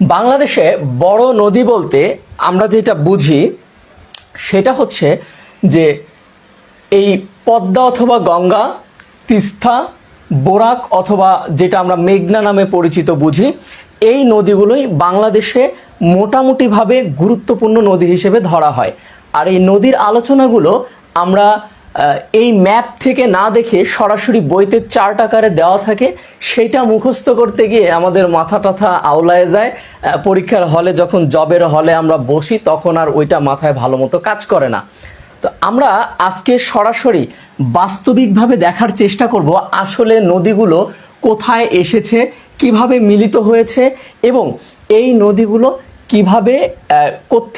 বাংলাদেশে বড় নদী বলতে আমরা যেটা বুঝি, সেটা হচ্ছে যে এই পদ্মা অথবা গঙ্গা, তিস্তা, বোরাক অথবা যেটা আমরা মেঘনা নামে পরিচিত বুঝি, এই নদীগুলোই বাংলাদেশে মোটামুটিভাবে গুরুত্বপূর্ণ নদী হিসেবে ধরা হয়। আর এই নদীর আলোচনাগুলো আমরা এই ম্যাপ থেকে না দেখে সরাসরি বইতে চার্ট আকারে দেওয়া থাকে, সেটা মুখস্থ করতে গিয়ে আমাদের মাথা টাথা আওলায় যায়। পরীক্ষার হলে যখন জবের হলে আমরা বসি, তখন আর ওইটা মাথায় ভালো মতো কাজ করে না। তো আমরা আজকে সরাসরি বাস্তবিকভাবে দেখার চেষ্টা করব আসলে নদীগুলো কোথায় এসেছে, কীভাবে মিলিত হয়েছে এবং এই নদীগুলো কীভাবে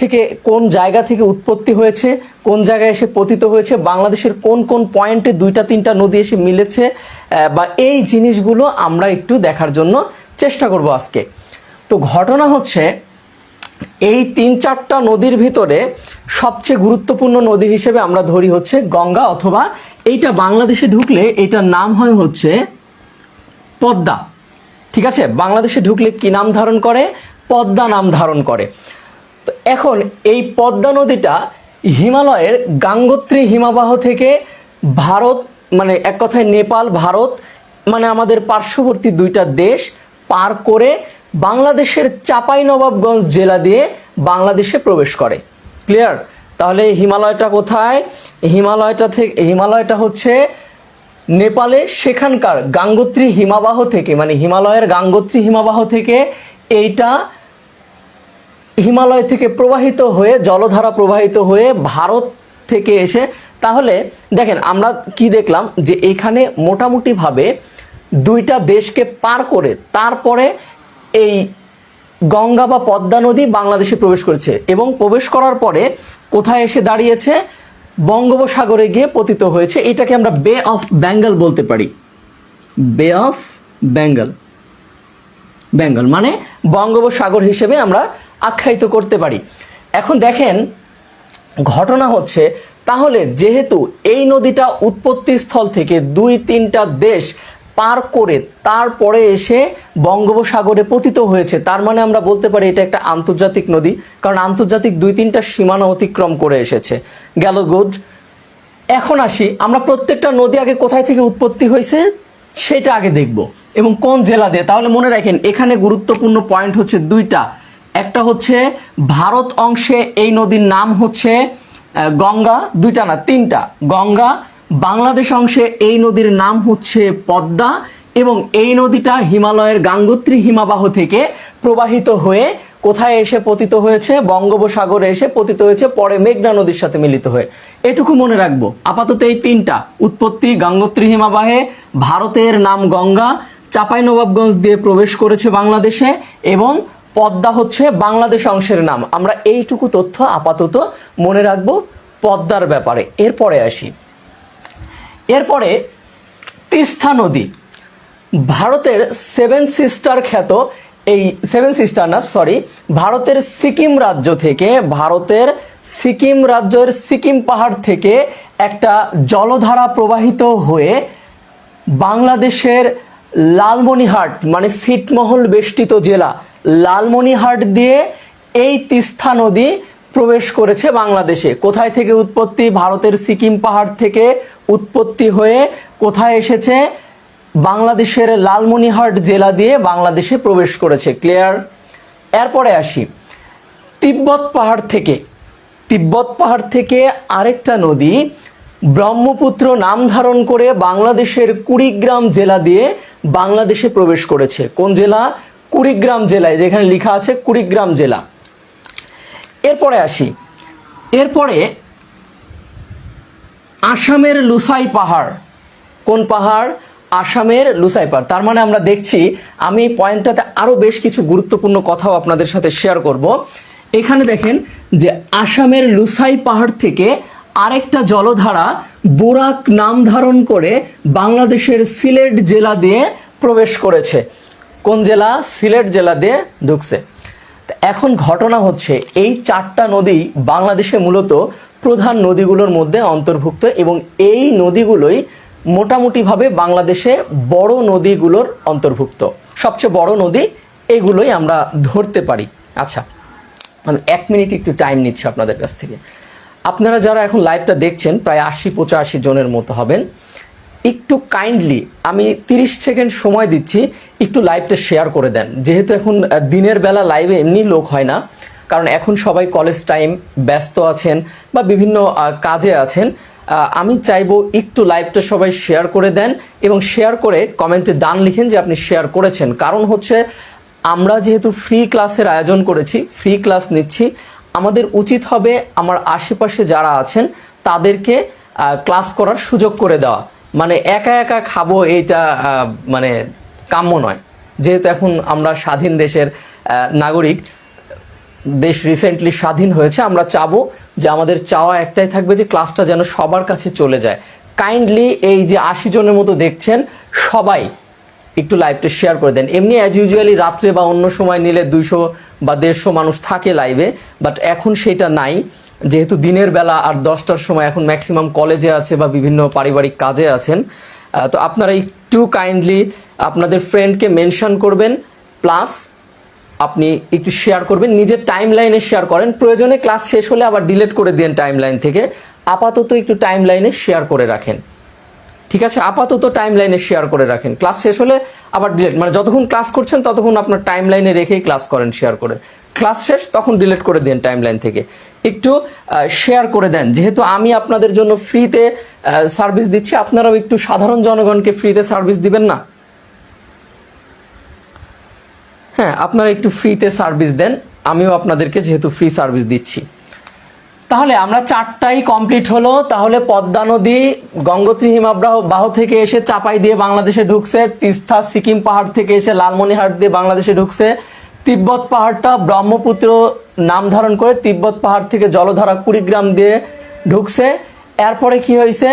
থেকে কোন জায়গা থেকে উৎপত্তি হয়েছে, কোন জায়গায় এসে পতিত হয়েছে, বাংলাদেশের কোন কোন পয়েন্টে দুইটা, তিনটা নদী এসে মিলেছে বা এই জিনিসগুলো আমরা একটু দেখার জন্য চেষ্টা করব আজকে। তো ঘটনা হচ্ছে, এই তিন চারটা নদীর ভিতরে সবচেয়ে গুরুত্বপূর্ণ নদী হিসেবে আমরা ধরি হচ্ছে গঙ্গা অথবা এইটা বাংলাদেশে ঢুকলে এটার নাম হয় হচ্ছে পদ্মা। ঠিক আছে? বাংলাদেশে ঢুকলে কি নাম ধারণ করে? পদ্মা নাম ধারণ করে। তো এখন এই পদ্মা নদীটা হিমালয়ের গাঙ্গোত্রী হিমাবাহ থেকে ভারত মানে এক কথায় নেপাল, ভারত মানে আমাদের পার্শ্ববর্তী দুইটা দেশ পার করে বাংলাদেশের চাপাই নবাবগঞ্জ জেলা দিয়ে বাংলাদেশে প্রবেশ করে। ক্লিয়ার? তাহলে হিমালয়টা কোথায়? হিমালয়টা থেকে হিমালয়টা হচ্ছে নেপালে সেখানকার গাঙ্গোত্রী হিমাবাহ থেকে মানে হিমালয়ের গাঙ্গোত্রী হিমাবাহ থেকে এইটা হিমালয় থেকে প্রবাহিত হয়ে, জলধারা প্রবাহিত হয়ে ভারত থেকে এসে, তাহলে দেখেন আমরা কি দেখলাম যে এখানে মোটামুটিভাবে দুইটা দেশকে পার করে তারপরে এই গঙ্গা বা পদ্মা নদী বাংলাদেশে প্রবেশ করেছে এবং প্রবেশ করার পরে কোথায় এসে দাঁড়িয়েছে? বঙ্গোপসাগরে গিয়ে পতিত হয়েছে। এটাকে আমরা বে অফ বেঙ্গল বলতে পারি। বে অফ বেঙ্গল বেঙ্গল মানে বঙ্গোপসাগর হিসেবে আমরা আখ্যায়িত করতে পারি। এখন দেখেন, ঘটনা হচ্ছে, তাহলে যেহেতু এই নদীটা উৎপত্তি স্থল থেকে দুই তিনটা দেশ পার করে তারপরে এসে বঙ্গোপসাগরে পতিত হয়েছে, তার মানে আমরা বলতে পারি এটা একটা আন্তর্জাতিক নদী, কারণ আন্তর্জাতিক দুই তিনটা সীমানা অতিক্রম করে এসেছে। গেল গুড। এখন আসি, আমরা প্রত্যেকটা নদী আগে কোথায় থেকে উৎপত্তি হয়েছে? সেটা আগে দেখব, এবং কোন জেলা দিয়ে? তাহলে মনে রাখেন, এখানে গুরুত্বপূর্ণ পয়েন্ট হচ্ছে দুইটা। একটা হচ্ছে ভারত অংশে এই নদীর নাম হচ্ছে গঙ্গা, দুইটা না, তিনটা। গঙ্গা, বাংলাদেশ অংশে এই নদীর নাম হচ্ছে পদ্মা এবং এই নদীটা হিমালয়ের গাঙ্গোত্রী হিমাবাহ থেকে প্রবাহিত হয়ে কোথায় এসে পতিত হয়েছে? বঙ্গোপসাগরে এসে পতিত হয়েছে, পরে মেঘনা নদীর সাথে মিলিত হয়ে। এটুকু মনে রাখব, আপাতত এই তিনটা, উৎপত্তি গাঙ্গোত্রী হিমাবাহে, ভারতের নাম গঙ্গা চাপাই নবাবগঞ্জ দিয়ে প্রবেশ করেছে বাংলাদেশে এবং পদ্মা হচ্ছে বাংলাদেশ অংশের নাম। আমরা এইটুকু তথ্য আপাতত মনে রাখব পদ্মার ব্যাপারে। এরপরে আসি। এরপরে তিস্তা নদী। ভারতের সেভেন সিস্টার খ্যাত এই সেভেন সিস্টার না সরি ভারতের সিকিম রাজ্য থেকে, ভারতের সিকিম রাজ্যের সিকিম পাহাড় থেকে একটা জলধারা প্রবাহিত হয়ে বাংলাদেশের লালমনিহাট মানে ছিটমহল বেষ্টিত জেলা, লালমনিহাট দিয়ে এই তিস্তা নদী প্রবেশ করেছে বাংলাদেশে। কোথায় থেকে উৎপত্তি? ভারতের সিকিম পাহাড় থেকে উৎপত্তি হয়ে কোথায় এসেছে? বাংলাদেশের লালমনিহাট জেলা দিয়ে বাংলাদেশে প্রবেশ করেছে। ক্লিয়ার? এরপরে আসি। তিব্বত পাহাড় থেকে। তিব্বত পাহাড় থেকে আরেকটা নদী ব্রহ্মপুত্র নাম ধারণ করে বাংলাদেশের কুড়িগ্রাম জেলা দিয়ে বাংলাদেশে প্রবেশ করেছে। কোন জেলা? কুড়িগ্রাম জেলায়, যেখানে লেখা আছে কুড়িগ্রাম জেলা। এরপরে আসি। এরপরে আসামের লুসাই পাহাড়। কোন পাহাড়? আসামের লুসাই পাহাড়। তার মানে আমরা দেখছি, আমি পয়েন্টটাতে আরও বেশ কিছু গুরুত্বপূর্ণ কথাও আপনাদের সাথে শেয়ার করব। এখানে দেখেন যে আসামের লুসাই পাহাড় থেকে আরেকটা জলধারা বোরাক নাম ধারণ করে বাংলাদেশের সিলেট জেলা দিয়ে প্রবেশ করেছে। কোন জেলা? সিলেট জেলা দিয়ে ঢুকছে। এখন ঘটনা হচ্ছে, এই চারটা নদী বাংলাদেশে মূলত প্রধান নদীগুলোর মধ্যে অন্তর্ভুক্ত এবং এই নদীগুলোই মোটামুটিভাবে বাংলাদেশে বড় নদীগুলোর অন্তর্ভুক্ত। সবচেয়ে বড় নদী এগুলোই আমরা ধরতে পারি। আচ্ছা আমি এক মিনিট একটু টাইম নিচ্ছি আপনাদের কাছ থেকে। আপনারা যারা এখন লাইভটা দেখছেন, প্রায় আশি পঁচাশি জনের মতো হবেন। একটু কাইন্ডলি আমি তিরিশ সেকেন্ড সময় দিচ্ছি, একটু লাইভটা শেয়ার করে দেন। যেহেতু এখন দিনের বেলা লাইভে এমনি লোক হয় না, কারণ এখন সবাই কলেজ টাইম ব্যস্ত আছেন বা বিভিন্ন কাজে আছেন আমি চাইব একটু লাইভটা সবাই শেয়ার করে দেন এবং শেয়ার করে কমেন্টে দান লিখেন যে আপনি শেয়ার করেছেন। কারণ হচ্ছে, আমরা যেহেতু ফ্রি ক্লাসের আয়োজন করেছি ফ্রি ক্লাস নিচ্ছি আমাদের উচিত হবে আমার আশেপাশে যারা আছেন, তাদেরকে ক্লাস করার সুযোগ করে দেওয়া। মানে একা একা খাব এইটা মানে কাম্য নয়। যেহেতু এখন আমরা স্বাধীন দেশের নাগরিক, দেশ রিসেন্টলি স্বাধীন হয়েছে, আমরা চাবো যে আমাদের চাওয়া একটাই থাকবে যে ক্লাসটা যেন সবার কাছে চলে যায়। কাইন্ডলি এই যে আশি জনের মতো দেখছেন, সবাই একটু লাইভটা শেয়ার করে দেন। এমনি অ্যাজ ইউজুয়ালি রাত্রে বা অন্য সময় নিলে দুইশো বা দেড়শো মানুষ থাকে লাইভে বাট এখন সেটা নাই। যেহেতু দিনের বেলা আর দশটার সময় এখন ম্যাক্সিমাম কলেজে আছে বা বিভিন্ন পারিবারিক কাজে আছেন। তো আপনারা একটু কাইন্ডলি আপনাদের ফ্রেন্ডকে মেনশন করবেন প্লাস আপনি একটু শেয়ার করবেন, নিজের টাইম লাইনে শেয়ার করেন। প্রয়োজনে ক্লাস শেষ হলে আবার ডিলিট করে দিন টাইম লাইন থেকে। আপাতত একটু টাইম লাইনে শেয়ার করে রাখেন। ঠিক আছে, আপাতত টাইম লাইনে শেয়ার করে রাখেন। ক্লাস শেষ হলে আবার ডিলেট মানে যতক্ষণ ক্লাস করছেন ততক্ষণ আপনার টাইম লাইনে রেখেই ক্লাস করেন শেয়ার করে। ক্লাস শেষ, তখন ডিলিট করে দিন টাইম লাইন থেকে। একটু শেয়ার করে দেন। যেহেতু আমি আপনাদের জন্য ফ্রিতে সার্ভিস দিচ্ছি, আপনারাও একটু সাধারণ জনগণকে ফ্রিতে সার্ভিস দিবেন না? হ্যাঁ আপনারা একটু ফ্রিতে সার্ভিস দেন। আমিও আপনাদেরকে যেহেতু ফ্রি সার্ভিস দিচ্ছি। তাহলে আমরা চারটাই কমপ্লিট হলো, তাহলে পদ্মা নদী, গঙ্গোত্রী হিমাব্রাহ বাহ থেকে এসে চাপাই দিয়ে বাংলাদেশে ঢুকছে, তিস্তা, সিকিম পাহাড় থেকে এসে লালমনিহাট দিয়ে বাংলাদেশে ঢুকছে, তিব্বত পাহাড়টা ব্রহ্মপুত্র নাম ধারণ করে তিব্বত পাহাড় থেকে জলধারা কুড়িগ্রাম দিয়ে ঢুকছে। এরপরে কি হয়েছে?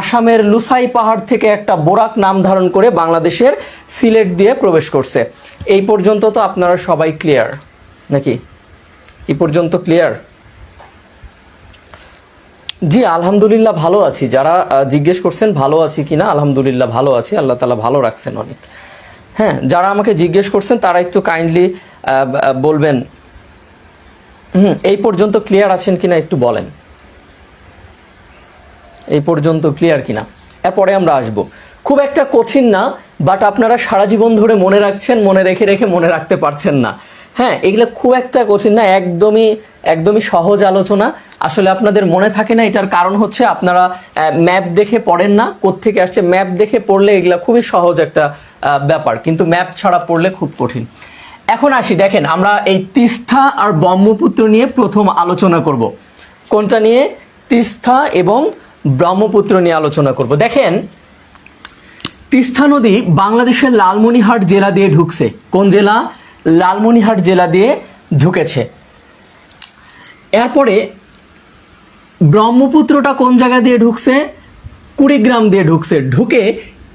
আসামের লুসাই পাহাড় থেকে একটা বোরাক নাম ধারণ করে বাংলাদেশের সিলেট দিয়ে প্রবেশ করছে। এই পর্যন্ত তো আপনারা সবাই ক্লিয়ার নাকি? এই পর্যন্ত ক্লিয়ার জি, আলহামদুলিল্লাহ ভালো আছি। যারা জিজ্ঞেস করছেন ভালো আছি কিনা আলহামদুলিল্লাহ ভালো আছি, আল্লাহ তালা ভালো রাখছেন অনেক। হ্যাঁ যারা আমাকে জিজ্ঞেস করছেন তারা একটু কাইন্ডলি বলবেন। হুম, এই পর্যন্ত ক্লিয়ার আছেন কিনা একটু বলেন। এই পর্যন্ত ক্লিয়ার কিনা। এরপরে আমরা আসব। খুব একটা কঠিন না বাট আপনারা সারা জীবন ধরে মনে রাখছেন, মনে রেখে রেখে মনে রাখতে পারছেন না। হ্যাঁ এগুলো খুব একটা কঠিন না, একদমই একদমই সহজ আলোচনা। আসলে আপনাদের মনে থাকে না, এটার কারণ হচ্ছে আপনারা ম্যাপ দেখে পড়েন না, কোত্থেকে আসছে, ম্যাপ দেখে পড়লে এগুলো খুবই সহজ একটা ব্যাপার, কিন্তু ম্যাপ ছাড়া পড়লে খুব কঠিন। এখন আসি, দেখেন, আমরা এই তিস্তা আর ব্রহ্মপুত্র নিয়ে প্রথম আলোচনা করব। কোনটা নিয়ে? তিস্তা এবং ব্রহ্মপুত্র নিয়ে আলোচনা করব। দেখেন, তিস্তা নদী বাংলাদেশের লালমনিহাট জেলা দিয়ে ঢুকছে। কোন জেলা? লালমনিহাট জেলা দিয়ে ঢুকেছে। এরপরে ব্রহ্মপুত্রটা কোন জায়গা দিয়ে ঢুকছে? কুড়িগ্রাম দিয়ে ঢুকছে। ঢুকে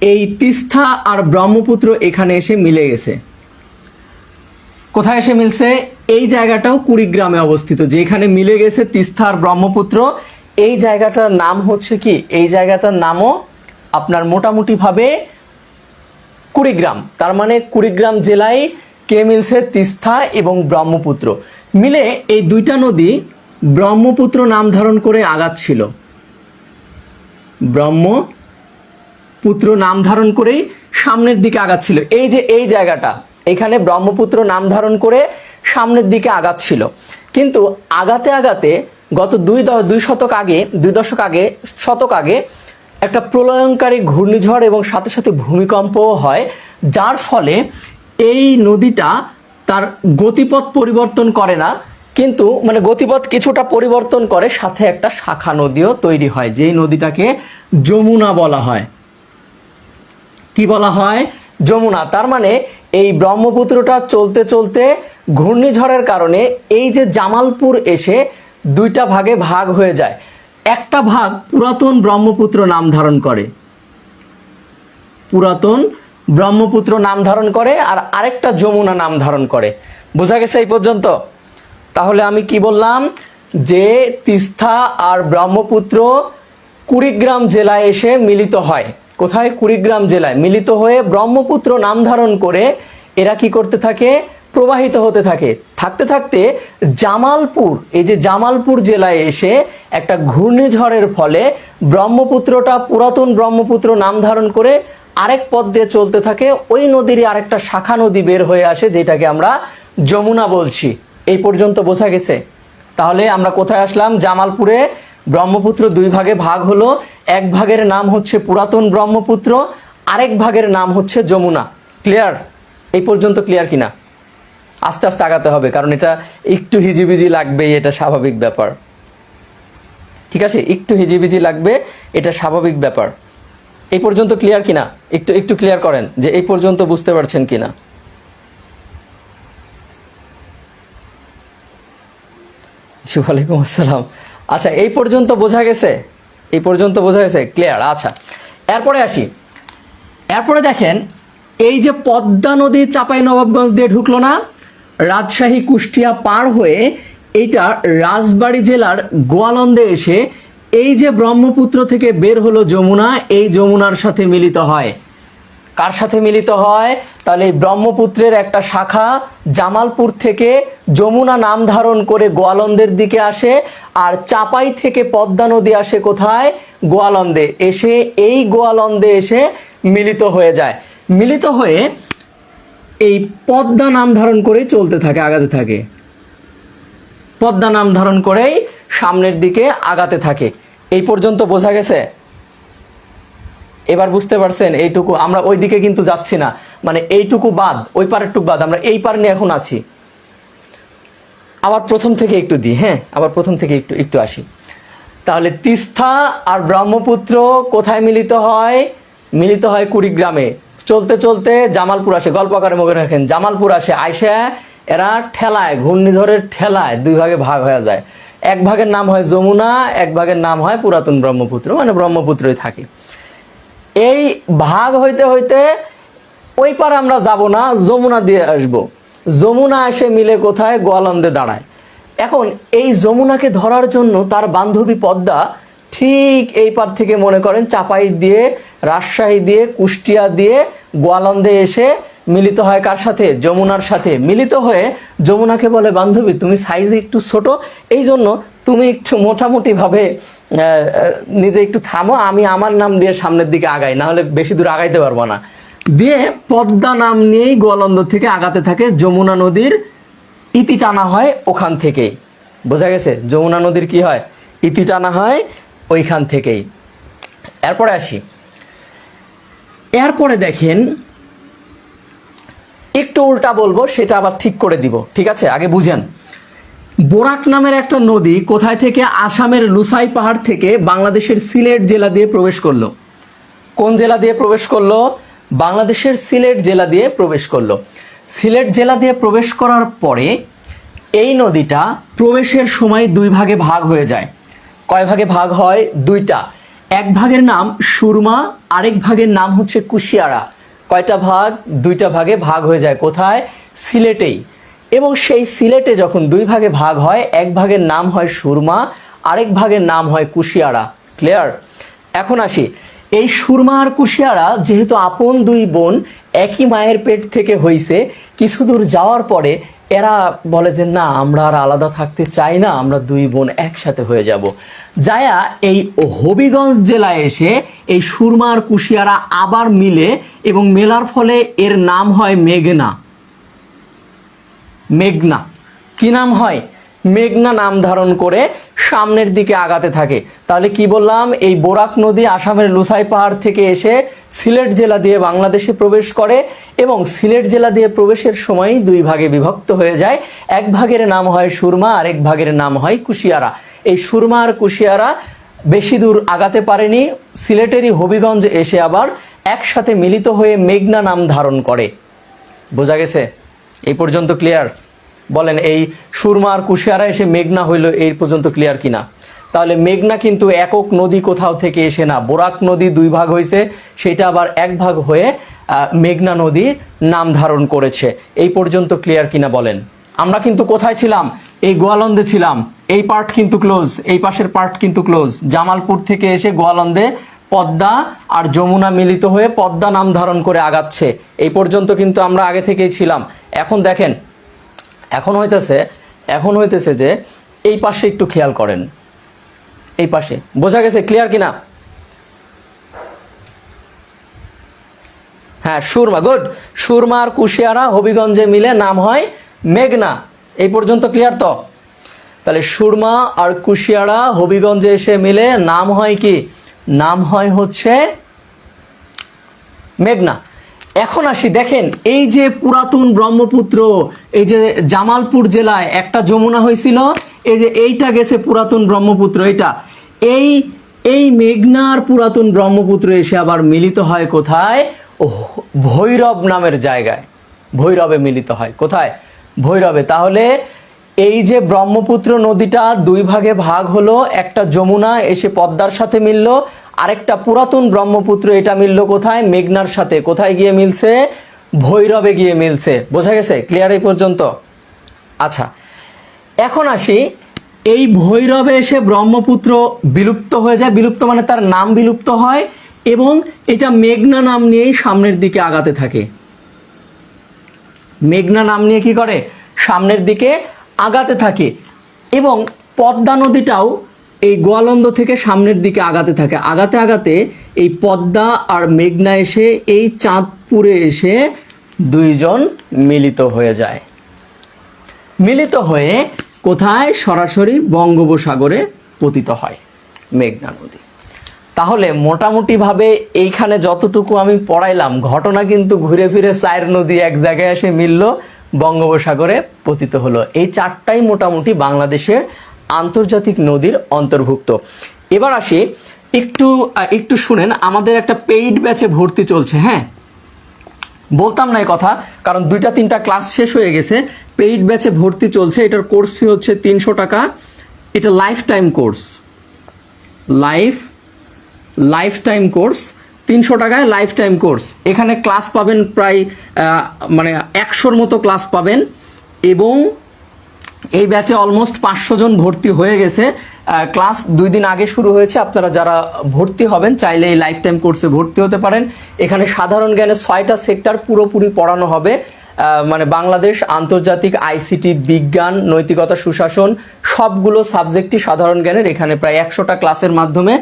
এই তিস্তা আর ব্রহ্মপুত্র এখানে এসে মিলে গেছে। কোথায় এসে মিলছে? এই জায়গাটাও কুড়িগ্রামে অবস্থিত। যেখানে মিলে গেছে তিস্তা আর ব্রহ্মপুত্র, এই জায়গাটার নাম হচ্ছে কি? এই জায়গাটার নামও আপনার মোটামুটিভাবে কুড়িগ্রাম। তার মানে কুড়িগ্রাম জেলায় কে মিলছে তিস্তা এবং ব্রহ্মপুত্র। মিলে এই দুইটা নদী ব্রহ্মপুত্র নাম ধারণ করে আগাচ্ছিল ব্রহ্মপুত্র নাম ধারণ করেই সামনের দিকে আগাচ্ছিল এই যে এই জায়গাটা, এখানে ব্রহ্মপুত্র নাম ধারণ করে সামনের দিকে আগাচ্ছিল কিন্তু আগাতে আগাতে গত দুই দুই শতক আগে, দুই দশক আগে, শতক আগে একটা প্রলয়ঙ্কারী ঘূর্ণিঝড় এবং সাথে সাথে ভূমিকম্পও হয়, যার ফলে এই নদীটা তার গতিপথ পরিবর্তন করে না, কিন্তু মানে গতিপথ কিছুটা পরিবর্তন করে সাথে একটা শাখা নদীও তৈরি হয়, যেই নদীটাকে যমুনা বলা হয়। কি বলা হয়? যমুনা। তার মানে এই ব্রহ্মপুত্রটা চলতে চলতে ঘূর্ণিঝড়ের কারণে এই যে জামালপুর এসে দুইটা ভাগে ভাগ হয়ে যায়। একটা ভাগ পুরাতন ব্রহ্মপুত্র নাম ধারণ করে। পুরাতন ব্রহ্মপুত্র নাম ধারণ করে আর আরেকটা যমুনা নাম ধারণ করে। বোঝা গেছে এই পর্যন্ত? তাহলে আমি কি বললাম? যে তিস্তা আর ব্রহ্মপুত্র কুড়িগ্রাম জেলায় এসে মিলিত হয়। কোথায়? কুড়িগ্রাম জেলায়। মিলিত হয়ে ব্রহ্মপুত্র নাম ধারণ করে এরা কি করতে থাকে? প্রবাহিত হতে থাকে। থাকতে থাকতে জামালপুর, এই যে জামালপুর জেলায় এসে একটা ঘূর্ণিঝড়ের ফলে ব্রহ্মপুত্রটা পুরাতন ব্রহ্মপুত্র নাম ধারণ করে আরেক পথ দিয়ে চলতে থাকে। ওই নদীরই আরেকটা শাখা নদী বের হয়ে আসে, যেটাকে আমরা যমুনা বলছি। এই পর্যন্ত বোঝা গেছে? তাহলে আমরা কোথায় আসলাম? জামালপুরে ব্রহ্মপুত্র দুই ভাগে ভাগ হলো। এক ভাগের নাম হচ্ছে পুরাতন ব্রহ্মপুত্র, আরেক ভাগের নাম হচ্ছে যমুনা। ক্লিয়ার? এই পর্যন্ত ক্লিয়ার কিনা? আস্তে আস্তে আগাতে হবে, কারণ এটা একটু হিজিবিজি লাগবে এটা স্বাভাবিক ব্যাপার। ঠিক আছে? একটু হিজিবিজি লাগবে, এটা স্বাভাবিক ব্যাপার। এই পর্যন্ত ক্লিয়ার কিনা? একটু একটু ক্লিয়ার করেন যে এই পর্যন্ত বুঝতে পারছেন কিনা। ওয়ালাইকুম আসসালাম। আচ্ছা এই পর্যন্ত বোঝা গেছে? এই পর্যন্ত বোঝা গেছে? ক্লিয়ার আচ্ছা। এরপরে আসি। এরপরে দেখেন, এই যে পদ্মা নদী চাপাই নবাবগঞ্জ দিয়ে ঢুকলো না রাজশাহী কুষ্টিয়া পার হয়ে এটা রাজবাড়ী জেলার গোয়ালন্দে এসে এই যে ব্রহ্মপুত্র থেকে বের হলো যমুনা, এই যমুনার সাথে মিলিত হয়। কার সাথে মিলিত হয়? তাহলে ব্রহ্মপুত্রের একটা শাখা জামালপুর থেকে যমুনা নাম ধারণ করে গোয়ালন্দের দিকে আসে আর চাপাই থেকে পদ্মা নদী আসে কোথায়? গোয়ালন্দে। এসে এই গোয়ালন্দে এসে মিলিত হয়ে যায়। মিলিত হয়ে এই পদ্মা নাম ধারণ করেই চলতে থাকে, আগাতে থাকে। পদ্মা নাম ধারণ করেই সামনের দিকে আগাতে থাকে। এই পর্যন্ত বোঝা গেছে? এবার বুঝতে পারছেন এইটুকু, আমরা ওই দিকে কিন্তু যাচ্ছি না। মানে এইটুকু বাদ, ওই পারের টুকু বাদ, আমরা এই পার নিয়ে এখন আছি। আবার প্রথম থেকে একটু দিই হ্যাঁ আবার প্রথম থেকে একটু একটু আসি। তাহলে তিস্তা আর ব্রহ্মপুত্র কোথায় মিলিত হয়? মিলিত হয় কুড়িগ্রামে। চলতে চলতে জামালপুর আসে গল্প আকারে মনে রাখেন, জামালপুর আসে, আইসা এরা ঠেলায়, ঘূর্ণিঝড়ের ঠেলায় দুই ভাগে ভাগ হয়ে যায়। এক ভাগের নাম হয় যমুনা, এক ভাগের নাম হয় পুরাতন ব্রহ্মপুত্র মানে ব্রহ্মপুত্রই থাকে। এই ভাগ হইতে হইতে ওই পারে আমরা যাব না, যমুনা দিয়ে আসব। যমুনা এসে মিলে কোথায়? গোয়ালন্দে দাঁড়ায়। এখন এই যমুনাকে ধরার জন্য তার বান্ধবী পদ্মা ঠিক এই পার থেকে মনে করেন চাপাই দিয়ে রাজশাহী দিয়ে কুষ্টিয়া দিয়ে গোয়ালন্দে এসে মিলিত হয় কার সাথে? যমুনার সাথে। মিলিত হয়ে যমুনাকে বলে বান্ধবী তুমি সাইজে একটু ছোট। এই জন্য তুমি একটু মোটামুটি ভাবে আহ, আহ, নিজে একটু থামো। আমি আমার নাম দিয়ে সামনের দিকে আগাই। না হলে বেশি দূর আগাইতে পারব না। দিয়ে পদ্মা নাম নিয়েই গোয়ালন্দ থেকে আগাতে থাকে। যমুনা নদীর ইতি টানা হয় ওখান থেকেই বোঝা গেছে? যমুনা নদীর কি হয়? ইতি টানা হয় ওইখান থেকেই। এরপরে আসি। এরপরে দেখেন, একটু উল্টা বলব, সেটা আবার ঠিক করে দিব, ঠিক আছে? আগে বুঝেন। বোরাক নামের একটা নদী কোথায় থেকে? আসামের লুসাই পাহাড় থেকে বাংলাদেশের সিলেট জেলা দিয়ে প্রবেশ করল। কোন জেলা দিয়ে প্রবেশ করল? বাংলাদেশের সিলেট জেলা দিয়ে প্রবেশ করল। সিলেট জেলা দিয়ে প্রবেশ করার পরে এই নদীটা প্রবেশের সময় দুই ভাগে ভাগ হয়ে যায়। কয় ভাগে ভাগ হয়? দুইটা। এক ভাগের নাম সুরমা, আরেক ভাগের নাম হচ্ছে কুশিয়ারা। কয়টা ভাগ? দুইটা ভাগে ভাগ হয়ে যায় কোথায়? সিলেটেই। এবং সেই সিলেটে যখন দুই ভাগে ভাগ হয়, এক ভাগের নাম হয় সুরমা, আরেক ভাগের নাম হয় কুশিয়ারা। ক্লিয়ার এখন আসি। এই সুরমা আর কুশিয়ারা যেহেতু আপন দুই বোন, একই মায়ের পেট থেকে হইছে, কিছু দূর যাওয়ার পরে এরা বলে যে, না, আমরা আর আলাদা থাকতে চাই না, আমরা দুই বোন একসাথে হয়ে যাব। যায়া এই হবিগঞ্জ জেলায় এসে এই সুরমা আর কুশিয়ারা আবার মিলে এবং মেলার ফলে এর নাম হয় মেঘনা। মেঘনা। কি নাম হয়? মেঘনা নাম ধারণ করে সামনের দিকে আগাতে থাকে। তাহলে কি বললাম? এই বোরাক নদী আসামের লুসাই পাহাড় থেকে এসে সিলেট জেলা দিয়ে বাংলাদেশে প্রবেশ করে এবং সিলেট জেলা দিয়ে প্রবেশের সময় দুই ভাগে বিভক্ত হয়ে যায়। এক ভাগের নাম হয় সুরমা আর এক ভাগের নাম হয় কুশিয়ারা। এই সুরমা আর কুশিয়ারা বেশি দূর আগাতে পারেনি। সিলেটেরই হবিগঞ্জ এসে আবার একসাথে মিলিত হয়ে মেঘনা নাম ধারণ করে। বোঝা গেছে? এই পর্যন্ত ক্লিয়ার বলেন, এই সুরমা আর কুশিয়ারা এসে মেঘনা হইল এই পর্যন্ত ক্লিয়ার কিনা? তাহলে মেঘনা কিন্তু একক নদী কোথাও থেকে এসে না, বোরাক নদী দুই ভাগ হয়েছে সেটা আবার এক ভাগ হয়ে মেঘনা নদী নাম ধারণ করেছে। এই পর্যন্ত ক্লিয়ার কিনা বলেন? আমরা কিন্তু কোথায় ছিলাম? এই গোয়ালন্দে ছিলাম। এই পার্ট কিন্তু ক্লোজ এই পাশের পার্ট কিন্তু ক্লোজ জামালপুর থেকে এসে গোয়ালন্দে পদ্মা আর যমুনা মিলিত হয়ে পদ্মা নাম ধারণ করে আগাচ্ছে। এই পর্যন্ত কিন্তু আমরা আগে থেকেই ছিলাম। এখন দেখেন এখন হইতেছে এখন হইতেছে যে এই পাশে একটু খেয়াল করেন। এই পাশে। বোঝা গেছে ক্লিয়ার কিনা? হ্যাঁ সুরমা গুড সুরমা আর কুশিয়ারা হবিগঞ্জে মিলে নাম হয় মেঘনা। এই পর্যন্ত ক্লিয়ার তো? তাহলে সুরমা আর কুশিয়ারা হবিগঞ্জে এসে মিলে নাম হয় কি? নাম হয় হচ্ছে মেঘনা। এখন আসি, দেখেন, এই যে পুরাতন ব্রহ্মপুত্র, এই যে জামালপুর জেলায় একটা যমুনা হয়েছিল, এই যে এইটা গেছে পুরাতন ব্রহ্মপুত্র এটা এই এই মেঘনার পুরাতন ব্রহ্মপুত্র এসে আবার মিলিত হয় কোথায়? ভৈরব নামের জায়গায়। ভৈরবে মিলিত হয়। কোথায়? ভৈরবে। তাহলে এই যে ব্রহ্মপুত্র নদীটা দুই ভাগে ভাগ হলো, একটা যমুনা এসে পদ্মার সাথে মিললো, আরেকটা পুরাতন ব্রহ্মপুত্র এটা মিলল কোথায়? মেঘনার সাথে। কোথায় গিয়ে মিলছে? ভৈরবে গিয়ে মিলছে। বোঝা গেছে? ক্লিয়ার এই পর্যন্ত? আচ্ছা এখন আসি। এই ভৈরবে এসে ব্রহ্মপুত্র বিলুপ্ত হয়ে যায়। বিলুপ্ত মানে তার নাম বিলুপ্ত হয় এবং এটা মেঘনা নাম নিয়েই সামনের দিকে আগাতে থাকে। মেঘনা নাম নিয়ে কি করে? সামনের দিকে আগাতে থাকে এবং পদ্মা নদীটাও এই গোয়ালন্দ থেকে সামনের দিকে আগাতে থাকে। আগাতে আগাতে এই পদ্মা আর মেঘনা এসে, এই চাঁদপুরে এসে দুইজন মিলিত হয়ে যায়। মিলিত হয়ে কোথায়? সরাসরি বঙ্গোপসাগরে পতিত হয় মেঘনা নদী। তাহলে মোটামুটিভাবে এইখানে যতটুকু আমি পড়াইলাম, ঘটনা কিন্তু ঘুরে ফিরে চায়ের নদী এক জায়গায় এসে মিলল। বঙ্গোপসাগরে পতিত হলো। এই চারটাই মোটামুটি বাংলাদেশের আন্তর্জাতিক নদীর অন্তর্ভুক্ত। এবার আসি, একটু একটু শুনেন, আমাদের একটা পেইড ব্যাচে ভর্তি চলছে হ্যাঁ? বলতাম না এই কথা, কারণ দুইটা, তিনটা ক্লাস শেষ হয়ে গেছে। পেইড ব্যাচে ভর্তি চলছে, এটার কোর্স ফি হচ্ছে তিনশো টাকা। এটা life time course life life time course তিনশো টাকায় লাইফ টাইম কোর্স এখানে ক্লাস পাবেন প্রায় মানে একশোর মতো ক্লাস পাবেন এবং এই ব্যাচে অলমোস্ট পাঁচশো জন ভর্তি হয়ে গেছে। ক্লাস দুই দিন আগে শুরু হয়েছে। আপনারা যারা ভর্তি হবেন, চাইলে এই লাইফ টাইম কোর্সে ভর্তি হতে পারেন। এখানে সাধারণ জ্ঞানে ছয়টা সেক্টর পুরোপুরি পড়ানো হবে। মানে বাংলাদেশ আন্তর্জাতিক আইসিটি বিজ্ঞান, নৈতিকতা, সুশাসন সবগুলো সাবজেক্টই সাধারণ জ্ঞানের। এখানে প্রায় একশোটা ক্লাসের মাধ্যমে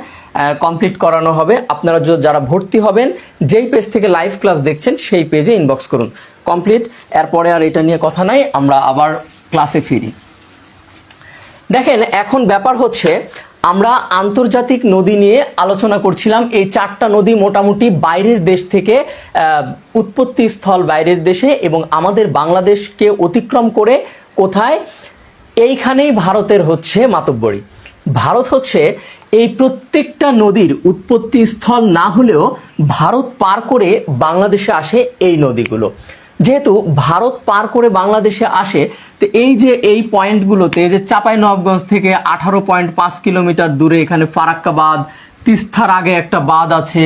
কমপ্লিট করানো হবে। আপনারা যারা ভর্তি হবেন, যেই পেজ থেকে লাইভ ক্লাস দেখছেন, সেই পেজে ইনবক্স করুন। কমপ্লিট এরপরে আর এটা নিয়ে কথা নাই, আমরা আবার ক্লাসে ফিরি। দেখেন, এখন ব্যাপার হচ্ছে আমরা আন্তর্জাতিক নদী নিয়ে আলোচনা করছিলাম। এই চারটা নদী মোটামুটি বাইরের দেশ থেকে উৎপত্তি স্থল বাইরের দেশে এবং আমাদের বাংলাদেশকে অতিক্রম করে কোথায়? এইখানেই ভারতের হচ্ছে মাতব্বরী। ভারত হচ্ছে এই প্রত্যেকটা নদীর উৎপত্তি স্থল না হলেও ভারত পার করে বাংলাদেশে আসে এই নদীগুলো। যেহেতু ভারত পার করে বাংলাদেশে আসে, তো এই যে এই পয়েন্টগুলোতে যে চাপাই নবাবগঞ্জ থেকে আঠারো পয়েন্ট পাঁচ কিলোমিটার দূরে এখানে ফারাক্কা বাঁধ তিস্তার আগে একটা বাঁধ আছে,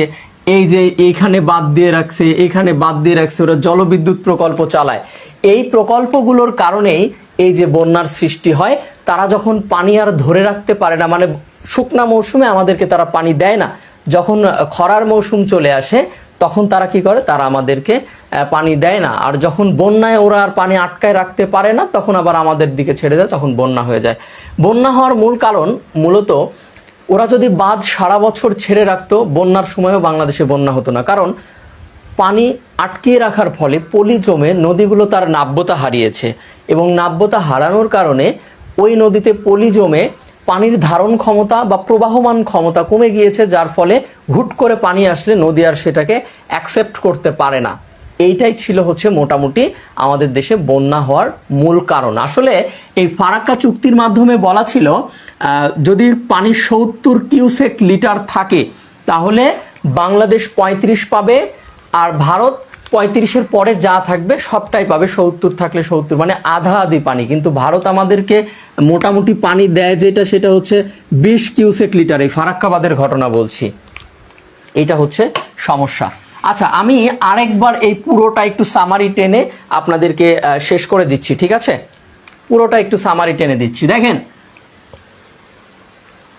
এই যে এইখানে বাদ দিয়ে রাখছে এখানে বাদ দিয়ে রাখছে, ওরা জলবিদ্যুৎ প্রকল্প চালায়। এই প্রকল্পগুলোর কারণেই এই যে বন্যার সৃষ্টি হয়, তারা যখন পানি আর ধরে রাখতে পারে না মানে শুকনা মৌসুমে আমাদেরকে তারা পানি দেয় না, যখন খরার মৌসুম চলে আসে তখন তারা কি করে? তারা আমাদেরকে পানি দেয় না। আর যখন বন্যায় ওরা আর পানি আটকায় রাখতে পারে না, তখন আবার আমাদের দিকে ছেড়ে দেয়, তখন বন্যা হয়ে যায়। বন্যা হওয়ার মূল কারণ মূলত ওরা যদি বাঁধ সারা বছর ছেড়ে রাখতো, বন্যার সময়ও বাংলাদেশে বন্যা হতো না। কারণ পানি আটকিয়ে রাখার ফলে পলি জমে নদীগুলো তার নাব্যতা হারিয়েছে। এবং নাব্যতা হারানোর কারণে ওই নদীতে পলি জমে পানির ধারণ ক্ষমতা বা প্রবাহমান ক্ষমতা কমে গিয়েছে, যার ফলে হুট করে পানি আসলে নদী আর সেটাকে অ্যাকসেপ্ট করতে পারে না। এইটাই ছিল হচ্ছে মোটামুটি আমাদের দেশে বন্যা হওয়ার মূল কারণ। আসলে এই ফারাক্কা চুক্তির মাধ্যমে বলা ছিল যদি পানি সত্তর কিউসেক লিটার থাকে, তাহলে বাংলাদেশ পঁয়ত্রিশ পাবে আর ভারত পঁয়ত্রিশের পরে যা থাকবে, সবটাই পাবে সত্তর থাকলে সত্তর মানে আধা আধি পানি। কিন্তু ভারত আমাদেরকে মোটামুটি পানি দেয় যেটা, সেটা হচ্ছে বিশ কিউসেক লিটার, এই ফারাক্কাবাদের ঘটনা বলছি। এটা হচ্ছে সমস্যা। আচ্ছা আমি আরেকবার এই পুরোটা একটু সামারি টেনে আপনাদেরকে শেষ করে দিচ্ছি, ঠিক আছে? পুরোটা একটু সামারি টেনে দিচ্ছি। দেখেন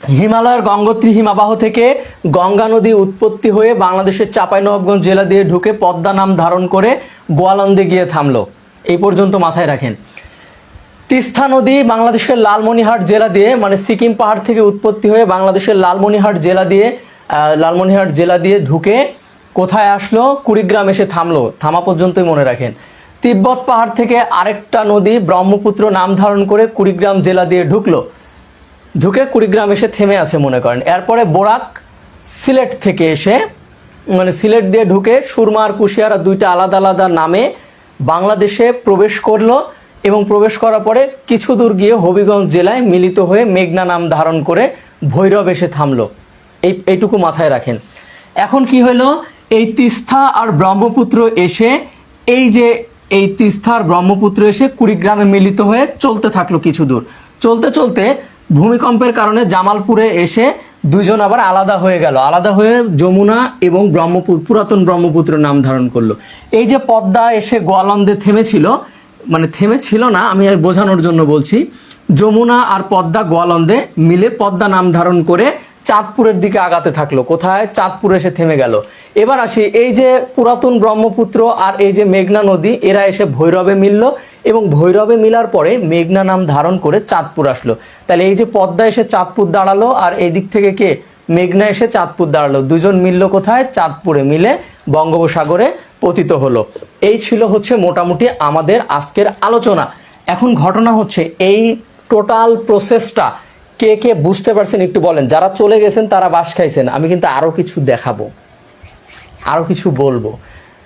হিমালয়ের গঙ্গোত্রী হিমাবাহ থেকে গঙ্গা নদী উৎপত্তি হয়ে বাংলাদেশের চাঁপাইনবাবগঞ্জ জেলা দিয়ে ঢুকে পদ্মা নাম ধারণ করে গোয়ালন্দে গিয়ে থামলো। এই পর্যন্ত মাথায় রাখেন। তিস্তা নদী বাংলাদেশের লালমনিহাট জেলা দিয়ে মানে সিকিম পাহাড় থেকে উৎপত্তি হয়ে বাংলাদেশের লালমনিহাট জেলা দিয়ে লালমনিহাট জেলা দিয়ে ঢুকে কোথায় আসলো? কুড়িগ্রাম এসে থামলো। থামা পর্যন্তই মনে রাখেন। তিব্বত পাহাড় থেকে আরেকটা নদী ব্রহ্মপুত্র নাম ধারণ করে কুড়িগ্রাম জেলা দিয়ে ঢুকলো। ঢুকে কুড়িগ্রাম এসে থেমে আছে মনে করেন। এরপরে বোরাক সিলেট থেকে এসে মানে সিলেট দিয়ে ঢুকে সুরমা আর কুশিয়ারা দুইটা আলাদা আলাদা নামে বাংলাদেশে প্রবেশ করল এবং প্রবেশ করার পরে কিছু দূর গিয়ে হবিগঞ্জ জেলায় মিলিত হয়ে মেঘনা নাম ধারণ করে ভৈরব এসে থামলো। এই, এইটুকু মাথায় রাখেন। এখন কি হলো? এই তিস্তা আর ব্রহ্মপুত্র এসে, এই যে এই তিস্তা আর ব্রহ্মপুত্র এসে কুড়িগ্রামে মিলিত হয়ে চলতে থাকল কিছু দূর। চলতে চলতে ভূমিকম্পের কারণে জামালপুরে এসে দুজন আবার আলাদা হয়ে গেল। আলাদা হয়ে যমুনা এবং ব্রহ্মপুত্র পুরাতন ব্রহ্মপুত্র নাম ধারণ করল। এই যে পদ্মা এসে গোয়ালন্দে থেমেছিল মানে থেমেছিল না, আমি বোঝানোর জন্য বলছি, যমুনা আর পদ্মা গোয়ালন্দে মিলে পদ্মা নাম ধারণ করে চাঁদপুরের দিকে আগাতে থাকল। কোথায়? চাঁদপুর এসে থেমে গেল। এবার আসি, এই যে পুরাতন ব্রহ্মপুত্র আর এই যে মেঘনা নদী, এরা এসে ভৈরবে মিলল এবং ভৈরবে মিলার পরে মেঘনা নাম ধারণ করে চাঁদপুর আসলো। তাহলে এই যে পদ্মা এসে চাঁদপুর দাঁড়াল আর এই দিক থেকে কে? মেঘনা এসে চাঁদপুর দাঁড়াল। দুজন মিলল কোথায়? চাঁদপুরে মিলে বঙ্গোপসাগরে পতিত হলো। এই ছিল হচ্ছে মোটামুটি আমাদের আজকের আলোচনা। এখন ঘটনা হচ্ছে এই টোটাল প্রসেসটা কে কে বুঝতে পারছেন একটু বলেন। যারা চলে গেছেন, তারা বাস খাইছেন। আমি কিন্তু আরও কিছু দেখাবো। আরও কিছু বলব।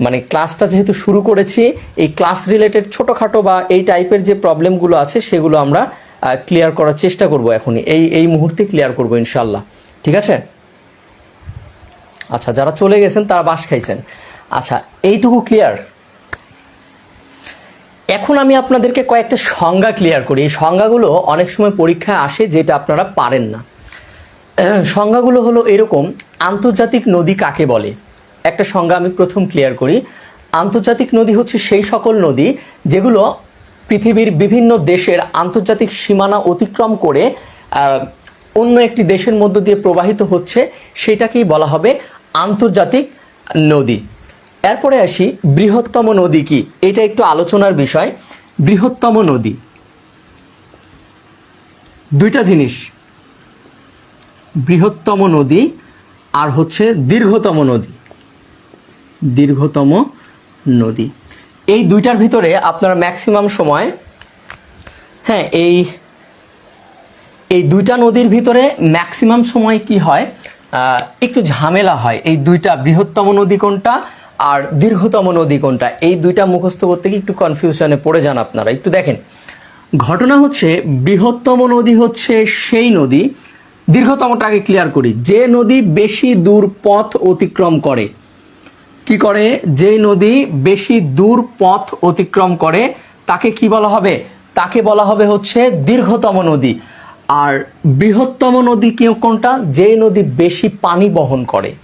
মানে ক্লাসটা যেহেতু শুরু করেছি, এই ক্লাস রিলেটেড ছোটোখাটো বা এই টাইপের যে প্রবলেমগুলো আছে, সেগুলো আমরা ক্লিয়ার করার চেষ্টা করব এখনই। এই এই মুহূর্তে ক্লিয়ার করব ইনশাল্লাহ ঠিক আছে? আচ্ছা যারা চলে গেছেন, তারা বাস খাইছেন। আচ্ছা এইটুকু ক্লিয়ার এখন আমি আপনাদেরকে কয়েকটা সংজ্ঞা ক্লিয়ার করি। এই সংজ্ঞাগুলো অনেক সময় পরীক্ষায় আসে যেটা আপনারা পারেন না। সংজ্ঞাগুলো হলো এরকম, আন্তর্জাতিক নদী কাকে বলে? একটা সংজ্ঞা আমি প্রথম ক্লিয়ার করি। আন্তর্জাতিক নদী হচ্ছে সেই সকল নদী যেগুলো পৃথিবীর বিভিন্ন দেশের আন্তর্জাতিক সীমানা অতিক্রম করে অন্য একটি দেশের মধ্য দিয়ে প্রবাহিত হচ্ছে, সেটাকেই বলা হবে আন্তর্জাতিক নদী। এরপরে আসি বৃহত্তম নদী কি? এটা একটু আলোচনার বিষয়। বৃহত্তম নদী। দুইটা জিনিস। বৃহত্তম নদী আর হচ্ছে দীর্ঘতম নদী। দীর্ঘতম নদী। এই দুইটার ভিতরে আপনারা ম্যাক্সিমাম সময় হ্যাঁ এই এই দুইটা নদীর ভিতরে ম্যাক্সিমাম সময় কি হয়? একটু ঝামেলা হয়। এই দুইটা বৃহত্তম নদী কোনটা? আর দীর্ঘতম নদী কোনটা? এই দুইটা মুখস্থ করতে গিয়ে একটু কনফিউশনে পড়ে যান আপনারা। একটু দেখেন। ঘটনা হচ্ছে, বৃহত্তম নদী হচ্ছে সেই নদী। দীর্ঘতমটাকে ক্লিয়ার করি। যে নদী বেশি দূর পথ অতিক্রম করে। কি করে? যে নদী বেশি দূর পথ অতিক্রম করে, তাকে কি বলা হবে? তাকে বলা হবে হচ্ছে দীর্ঘতম নদী। আর বৃহত্তম নদী কি কোনটা? যে নদী বেশি পানি বহন করে।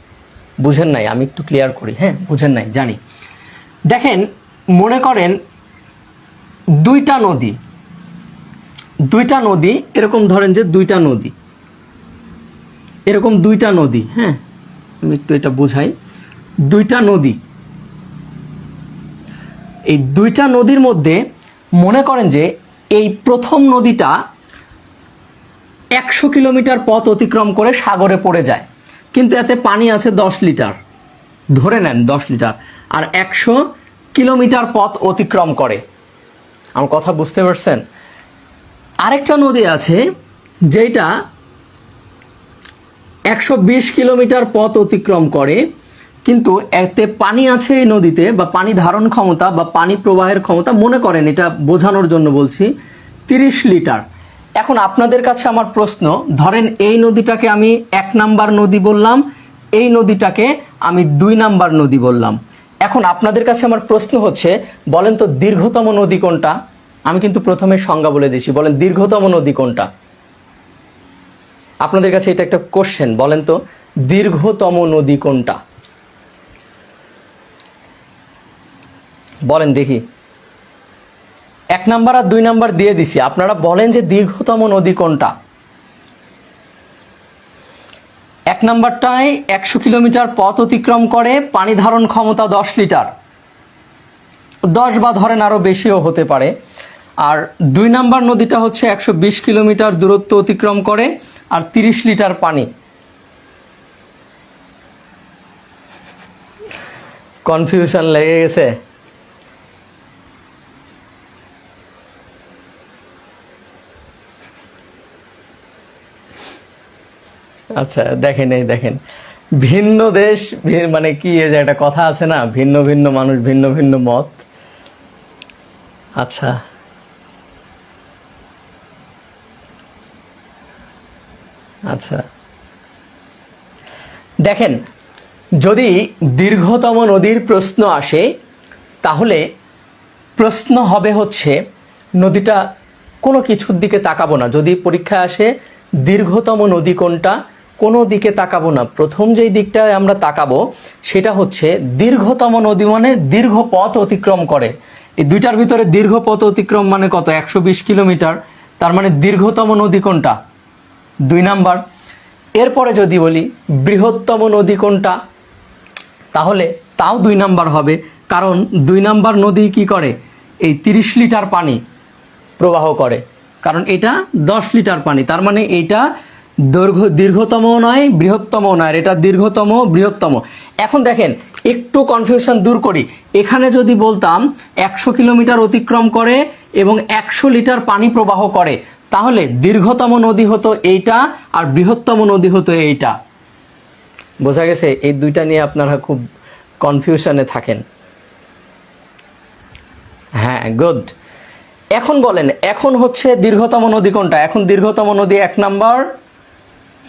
বুঝেন নাই, আমি একটু ক্লিয়ার করি হ্যাঁ? বুঝেন নাই, জানি। দেখেন, মনে করেন দুইটা নদী দুইটা নদী, এরকম ধরেন যে দুইটা নদী, এরকম দুইটা নদী হ্যাঁ? আমি একটু এটা বোঝাই। দুইটা নদী, এই দুইটা নদীর মধ্যে মনে করেন যে এই প্রথম নদীটা একশো কিলোমিটার পথ অতিক্রম করে সাগরে পড়ে যায়। কিন্তু এতে পানি আছে দশ লিটার। ধরে নেন দশ লিটার। আর একশো কিলোমিটার পথ অতিক্রম করে। আমার কথা বুঝতে পারছেন? আরেকটা নদী আছে যেটা একশো বিশ কিলোমিটার পথ অতিক্রম করে, কিন্তু এতে পানি আছে এই নদীতে বা পানি ধারণ ক্ষমতা বা পানি প্রবাহের ক্ষমতা মনে করেন, এটা বোঝানোর জন্য বলছি, তিরিশ লিটার। এখন আপনাদের কাছে আমার প্রশ্ন, ধরেন এই নদীটাকে আমি এক নাম্বার নদী বললাম, এই নদীটাকে আমি দুই নাম্বার নদী বললাম। এখন আপনাদের কাছে আমার প্রশ্ন হচ্ছে, বলেন তো দীর্ঘতম নদী কোনটা? আমি কিন্তু প্রথমে সংজ্ঞা বলে দিচ্ছি বলেন দীর্ঘতম নদী কোনটা? আপনাদের কাছে এটা একটা কোশ্চেন বলেন তো দীর্ঘতম নদী কোনটা? বলেন দেখি। এক নাম্বার আর দুই নাম্বার দিয়ে দিছি। আপনারা বলেন যে দীর্ঘতম নদী কোনটা? এক নাম্বারটায় একশো কিলোমিটার পথ অতিক্রম করে, পানি ধারণ ক্ষমতা দশ লিটার। দশ বা ধরেন আরও বেশিও হতে পারে। আর দুই নাম্বার নদীটা হচ্ছে একশো বিশ কিলোমিটার দূরত্ব অতিক্রম করে আর তিরিশ লিটার পানি। কনফিউশন লেগে গেছে। আচ্ছা দেখেন এই দেখেন। ভিন্ন দেশ মানে কি যে একটা কথা আছে না, ভিন্ন ভিন্ন মানুষ, ভিন্ন ভিন্ন মত। আচ্ছা। আচ্ছা। দেখেন, যদি দীর্ঘতম নদীর প্রশ্ন আসে, তাহলে প্রশ্ন হবে হচ্ছে, নদীটা কোনো কিছুর দিকে তাকাবো না। যদি পরীক্ষায় আসে, দীর্ঘতম নদী কোনটা? কোনো দিকে তাকাবো না। প্রথম যেই দিকটায় আমরা তাকাবো, সেটা হচ্ছে দীর্ঘতম নদী মানে দীর্ঘ পথ অতিক্রম করে। এই দুইটার ভিতরে দীর্ঘ পথ অতিক্রম মানে কত? একশো বিশ কিলোমিটার। তার মানে দীর্ঘতম নদী কোনটা? দুই নাম্বার। এরপরে যদি বলি বৃহত্তম নদী কোনটা? তাহলে তাও দুই নাম্বার হবে। কারণ দুই নাম্বার নদী কি করে? এই তিরিশ লিটার পানি প্রবাহ করে। কারণ এটা দশ লিটার পানি। তার মানে এটা দৈর্ঘ্য দীর্ঘতম নয় বৃহত্তম নয়। এটা দীর্ঘতম বৃহত্তম এখন দেখেন, একটু কনফিউশন দূর করি। এখানে যদি বলতাম একশো কিলোমিটার অতিক্রম করে এবং একশো লিটার পানি প্রবাহ করে, তাহলে দীর্ঘতম নদী হতো এইটা আর বৃহত্তম নদী হতো এইটা। বোঝা গেছে? এই দুইটা নিয়ে আপনারা খুব কনফিউশনে থাকেন। হ্যাঁ গুড এখন বলেন, এখন হচ্ছে দীর্ঘতম নদী কোনটা? এখন দীর্ঘতম নদী এক নাম্বার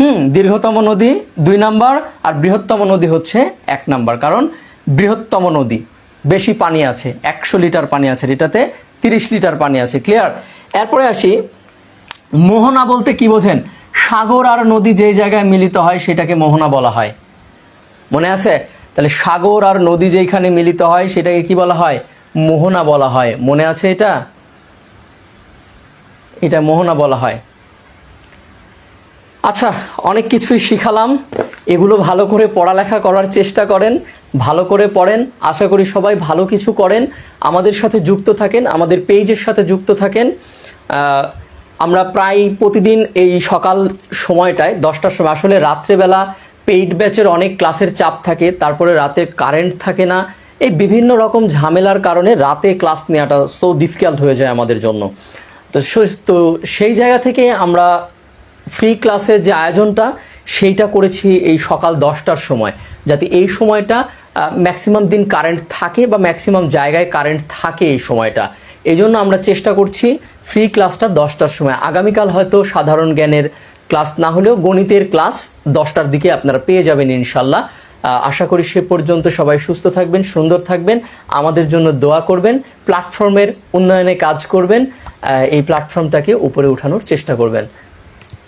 হুম, দীর্ঘতম নদী দুই নাম্বার আর বৃহত্তম নদী হচ্ছে এক নাম্বার। কারণ বৃহত্তম নদী, বেশি পানি আছে, একশো লিটার পানি আছে, এটাতে তিরিশ লিটার পানি আছে ক্লিয়ার এরপরে আসি, মোহনা বলতে কি বোঝেন? সাগর আর নদী যে জায়গায় মিলিত হয় সেটাকে মোহনা বলা হয়। মনে আছে? তাহলে সাগর আর নদী যেখানে মিলিত হয় সেটাকে কি বলা হয়? মোহনা বলা হয়। মনে আছে এটা? এটা মোহনা বলা হয়। আচ্ছা অনেক কিছুই শিখালাম। এগুলো ভালো করে পড়ালেখা করার চেষ্টা করেন, ভালো করে পড়েন। আশা করি সবাই ভালো কিছু করেন। আমাদের সাথে যুক্ত থাকেন, আমাদের পেজের সাথে যুক্ত থাকেন। আমরা প্রায় প্রতিদিন এই সকাল সময়টায়, দশটার সময়, আসলে রাত্রেবেলা পেইড ব্যাচের অনেক ক্লাসের চাপ থাকে, তারপরে রাতে কারেন্ট থাকে না। এই বিভিন্ন রকম ঝামেলার কারণে রাতে ক্লাস নেওয়াটা সো ডিফিকাল্ট হয়ে যায় আমাদের জন্য। তো তো সেই জায়গা থেকে আমরা ফ্রি ক্লাসের যে আয়োজনটা, সেইটা করেছি এই সকাল দশটার সময়। যাতে এই সময়টা ম্যাক্সিমাম দিন কারেন্ট থাকে বা ম্যাক্সিমাম জায়গায় কারেন্ট থাকে এই সময়টা। এই জন্য আমরা চেষ্টা করছি ফ্রি ক্লাসটা দশটার সময়। আগামীকাল হয়তো সাধারণ জ্ঞানের ক্লাস না হলেও গণিতের ক্লাস দশটার দিকে আপনারা পেয়ে যাবেন ইনশাল্লাহ। আশা করি সে পর্যন্ত সবাই সুস্থ থাকবেন, সুন্দর থাকবেন। আমাদের জন্য দোয়া করবেন প্ল্যাটফর্মের উন্নয়নে কাজ করবেন এই প্ল্যাটফর্মটাকে উপরে উঠানোর চেষ্টা করবেন।